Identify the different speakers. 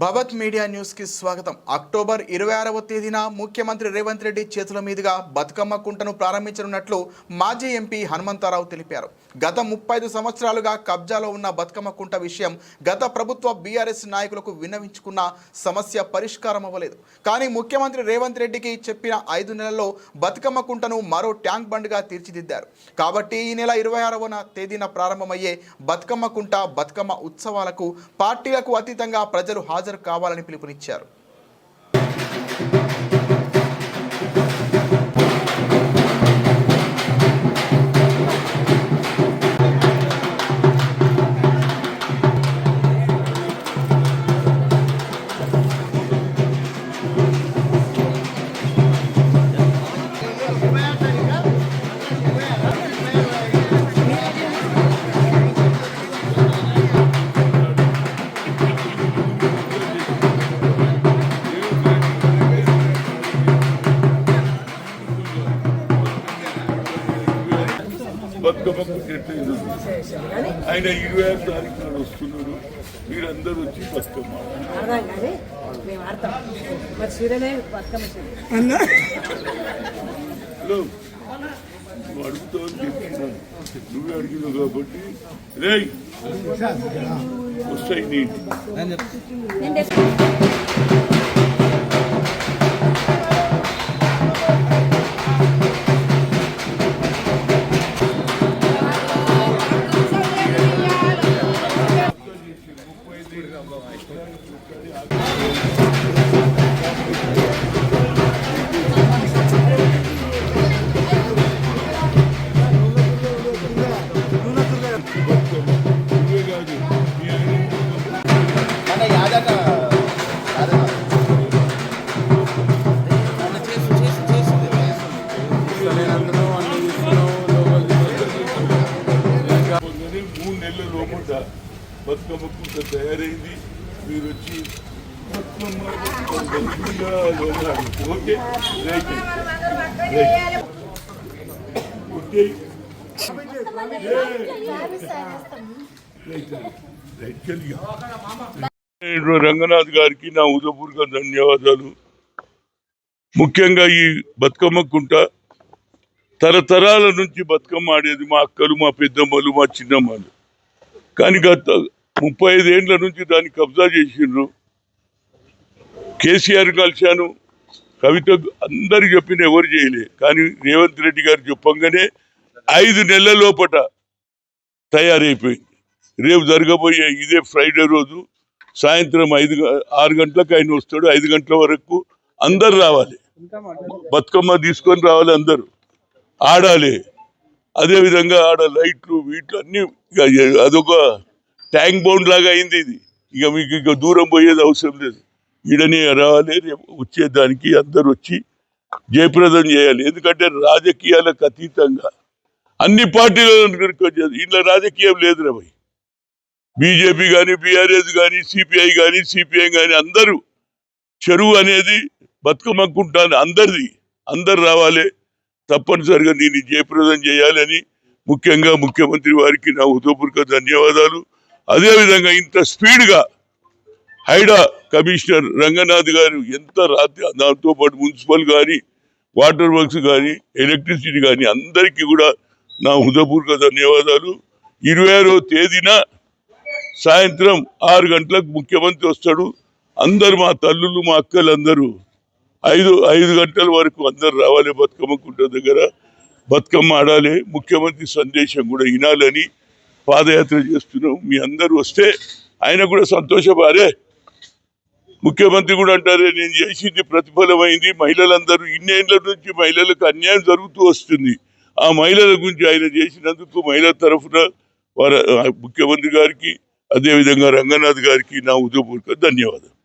Speaker 1: భవత్ media న్యూస్కి స్వాగతం. October ఇరవై ఆరవ తేదీన ముఖ్యమంత్రి రేవంత్ రెడ్డి చేతుల మీదుగా బతుకమ్మ కుంటను ప్రారంభించనున్నట్లు మాజీ ఎంపీ హనుమంతరావు తెలిపారు. గత ముప్పై ఐదు సంవత్సరాలుగా కబ్జాలో ఉన్న బతుకమ్మ కుంట విషయం గత ప్రభుత్వ బీఆర్ఎస్ నాయకులకు విన్నవించుకున్న సమస్య పరిష్కారం అవ్వలేదు కానీ ముఖ్యమంత్రి రేవంత్ రెడ్డికి చెప్పిన ఐదు నెలల్లో బతుకమ్మ కుంటను మరో ట్యాంక్ బండ్గా తీర్చిదిద్దారు. కాబట్టి ఈ నెల ఇరవై ఆరవ తేదీన ప్రారంభమయ్యే బతుకమ్మ కుంట బతుకమ్మ ఉత్సవాలకు పార్టీలకు అతీతంగా ప్రజలు హాజరు కావాలని పిలుపునిచ్చారు.
Speaker 2: ఉంది. ఆయన ఇరవై ఆరు తారీఖు నాడు వస్తున్నారు. మీరందరూ వచ్చి బతుకమ్మ హలో. నువ్వు అడుగుతావు అని చెప్తున్నాను. నువ్వే అడిగినావు కాబట్టి. రేయ్. వస్తాయి నీటి. బతుకమ్మ తయారైంది మీరు వచ్చి okay right right okay Ranganath గారికి నా ఉదయపూర్వక ధన్యవాదాలు. ముఖ్యంగా ఈ బతుకమ్మ కుంట తరతరాల నుంచి బతుకమ్మ ఆడేది మా అక్కలు మా పెద్దమ్మలు మా చిన్నమ్మలు. కానీ గత ముప్పై ఐదేండ్ల నుంచి దాన్ని కబ్జా చేసిండ్రు. కేసీఆర్ కలిశాను. కవిత అందరు చెప్పిన ఎవరు చేయలే. కానీ రేవంత్ రెడ్డి గారు చెప్పంగానే ఐదు నెలల లోపట తయారైపోయింది. రేపు జరగబోయే ఇదే ఫ్రైడే రోజు సాయంత్రం ఐదు ఆరు గంటలకు ఆయన వస్తాడు. ఐదు గంటల వరకు అందరు రావాలి. బతుకమ్మ తీసుకొని రావాలి అందరూ. ఆడాలి. అదేవిధంగా ఆడ లైట్లు వీట్లు అన్నీ ఇక అదొక ట్యాంక్ బౌండ్ లాగా అయింది ఇది. ఇక మీకు ఇక దూరం పోయేది అవసరం లేదు. ఈడనే రావాలి వచ్చేదానికి అందరు వచ్చి జయప్రదం చేయాలి. ఎందుకంటే రాజకీయాలకు అతీతంగా అన్ని పార్టీలలో ఇంట్లో రాజకీయం లేదు రా భయ్. బీజేపీ కానీ బీఆర్ఎస్ కానీ సిపిఐ కానీ సిపిఐ కానీ అందరూ చెరువు అనేది బతుకమక్కుంటాను అందరిది. అందరు రావాలి. తప్పనిసరిగా దీన్ని జయప్రదం చేయాలని ముఖ్యంగా ముఖ్యమంత్రి వారికి నా హృదయపూర్వక ధన్యవాదాలు. అదేవిధంగా ఇంత స్పీడ్గా హైడా కమిషనర్ రంగనాథ్ గారు ఎంత రాత్రి దాంతో పాటు మున్సిపల్ కానీ వాటర్ వర్క్స్ కానీ ఎలక్ట్రిసిటీ కానీ అందరికీ కూడా నా హృదయపూర్వక ధన్యవాదాలు. ఇరవై ఆరో తేదీన సాయంత్రం ఆరు గంటలకు ముఖ్యమంత్రి వస్తాడు. అందరు మా తల్లులు మా అక్కలు అందరూ ఐదు ఐదు గంటల వరకు అందరు రావాలి బతుకమ్మ కుంట దగ్గర. బతుకమ్మ ఆడాలి. ముఖ్యమంత్రి సందేశం కూడా వినాలని పాదయాత్ర చేస్తున్నాం. మీ అందరూ వస్తే ఆయన కూడా సంతోషపారే ముఖ్యమంత్రి కూడా అంటారే నేను చేసింది ప్రతిఫలమైంది. మహిళలందరూ ఇన్నేళ్ళ నుంచి మహిళలకు అన్యాయం జరుగుతూ వస్తుంది. ఆ మహిళల గురించి ఆయన చేసినందుకు మహిళల తరఫున వారు ముఖ్యమంత్రి గారికి అదేవిధంగా రంగనాథ్ గారికి నా ఉదయపూర్వక ధన్యవాదాలు.